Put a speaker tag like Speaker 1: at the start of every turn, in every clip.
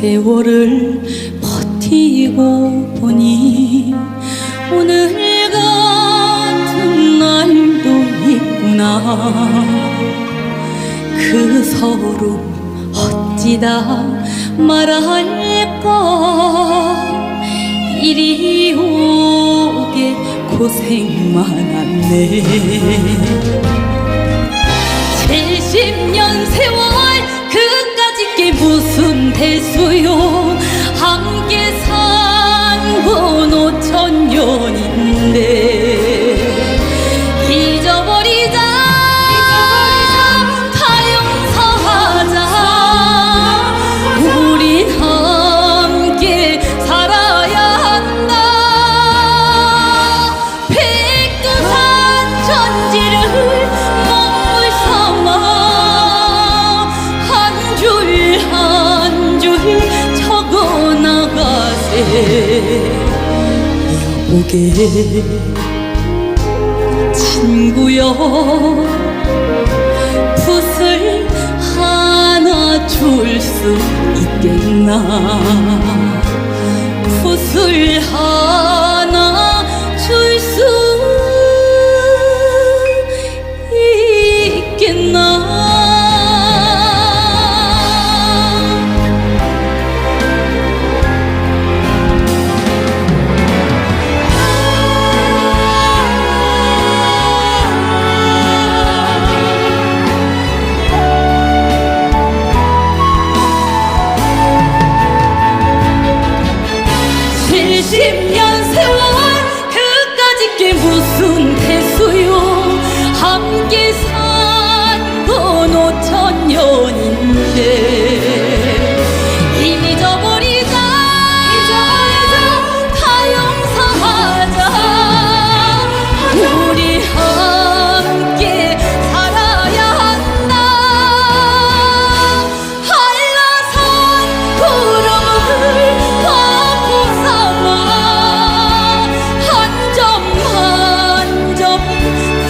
Speaker 1: 세월을 버티고 보니 오늘 같은 날도 있구나. 그 서로 어찌다 말할까 이리 오게 고생 많았네. 70년 세월 게 무슨 대수요? 함께 산건 오천 년인데 여보게 친구여 붓을 하나 줄 수 있겠나? 붓을 하나 10년 세월 끝까지 게 무슨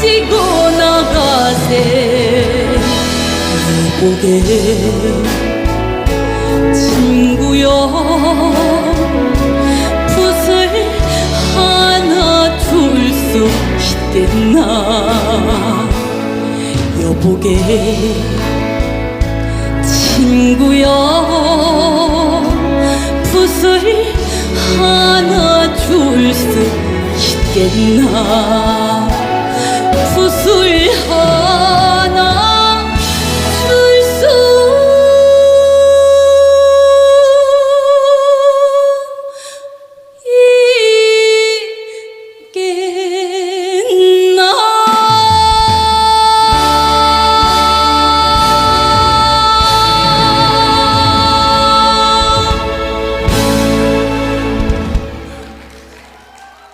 Speaker 1: 찍고 나가세. 보게 친구여 붓을 하나 줄수 있겠나? 여보게 친구여 붓을 하나 줄 수 있겠나 复苏以后